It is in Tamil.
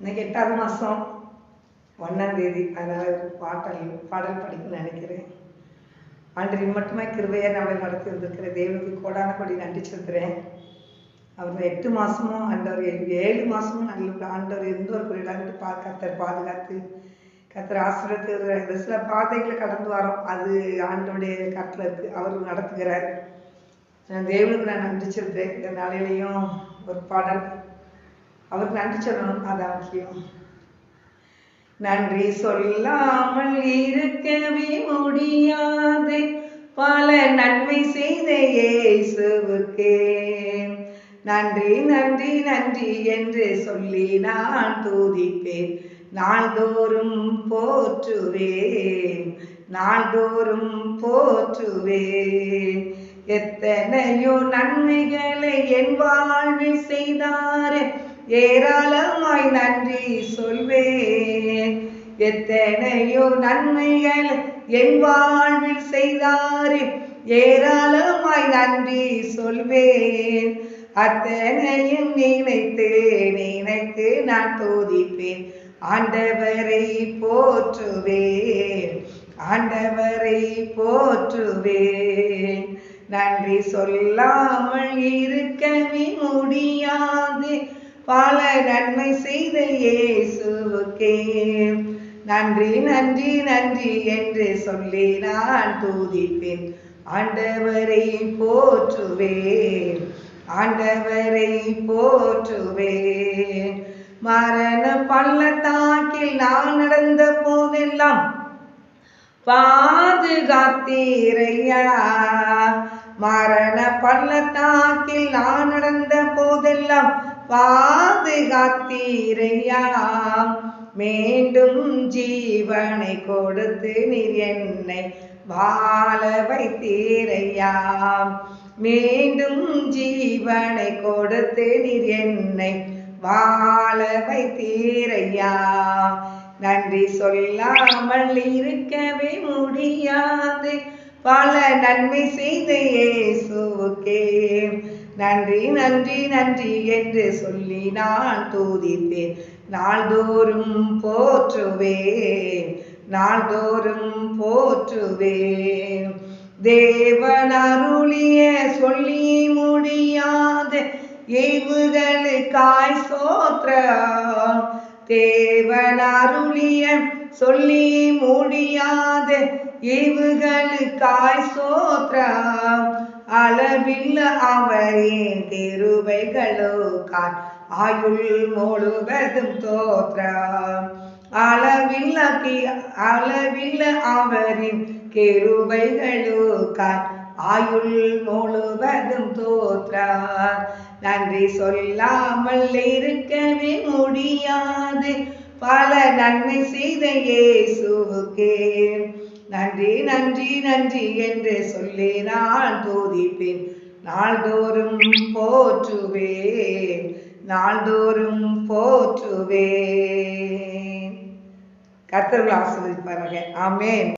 இன்னைக்கு எட்டாவது மாதம் ஒன்றாம் தேதி அதனால் பாடல் பாடல் படிக்கணும்னு நினைக்கிறேன். ஆண்டு மட்டுமே கிருபையை நம்மளை நடத்தி வந்திருக்கிற தேவனுக்கு கோடான கொடி நன்றி சொல்கிறேன் அவர் எட்டு மாதமும் ஆண்டவர் ஏழு மாதமும் நல்ல ஆண்டவர் எந்த ஒரு குறியிடாண்டு பா கத்தர் பாதுகாத்து கத்தர் ஆசிரியர் இந்த சில பாதைகளை கடந்து வரோம். அது ஆண்டோடைய கட்டில் இருக்குது அவர் நடத்துகிறார். நான் தேவனுக்கு நான் நன்றி சொல்கிறேன் இந்த நாளையிலையும் ஒரு பாடல் அவருக்கு நன்றி சொல்லணும். அதான் முக்கியம். நன்றி சொல்லாமல் இருக்கவே முடியாது. பல நன்மை செய்த இயேசுவுக்கே. நன்றி நன்றி நன்றி என்று சொல்லி நான் தூதிப்பேன். நாள்தோறும் போற்றுவேன். நாள்தோறும் போற்றுவேன். எத்தனையோ நன்மைகளை என் வாழ்வில் செய்தாரே. ஏராளமாய் நன்றி சொல்வேன். எத்தனையோ நன்மைகள் என் வாழ்வில் செய்தாரே. ஏராளமாய் நன்றி சொல்வேன். அத்தனையும் நினைத்து நினைத்து நான் தோதிப்பேன். ஆண்டவரை போற்றுவேன். ஆண்டவரை போற்றுவேன். நன்றி சொல்லாமல் இருக்கவே முடியாது பல நன்மை செய்த இயேசுவுக்கே. நன்றி நன்றி நன்றி என்று சொல்லி நான் தூதிப்பேன். ஆண்டவரை போற்றுவேன் ஆண்டவரை போற்றுவேன். மரண பள்ளத்தாக்கில் நான் நடந்த போதெல்லாம் பாதுகாத்தீரையா. மரண பள்ளத்தாக்கில் நான் நடந்த போதெல்லாம் பாதுகாத்தீரையா மீண்டும் ஜீவனை கொடுத்து நீர் என்னை வாழ வைத்தீரையா மீண்டும் ஜீவனை கொடுத்து நீர் என்னை வாழ வைத்தீரையா நன்றி சொல்லாமல் இருக்கவே முடியாது. பல நன்மை செய்த இயேசுக்கே நன்றி நன்றி நன்றி என்று சொல்லி நான் தூதிப்பேன் நாள்தோறும் போற்றுவேன் நாள்தோறும் போற்றுவேன். தேவன் அருளிய சொல்லி முடியாத ஏவுகளுக்காய் சோத்ரம் தேவன் அருளிய சொல்லி முடியாத ஏவுகளுக்காய் சோத்ரா. அளவில் அவரின் கிருபைகளுக்காய் ஆயுள் முழுவதும் தோத்ரா. அளவில் அளவில் அவரின் கிருபைகளுக்காய் ஆயுள் முழுவதும் தோற்றார் நன்றி சொல்லாமல் இருக்கவே முடியாது பல நன்மை செய்த இயேசுவுக்கே. நன்றி நன்றி நன்றி என்று சொல்லி நான் தோதிப்பேன். நாள்தோறும் போற்றுவேன். நாள்தோறும் போற்றுவேன். கர்த்தர்கள் ஆசிர்வதிப்பார்கள் ஆமேன்.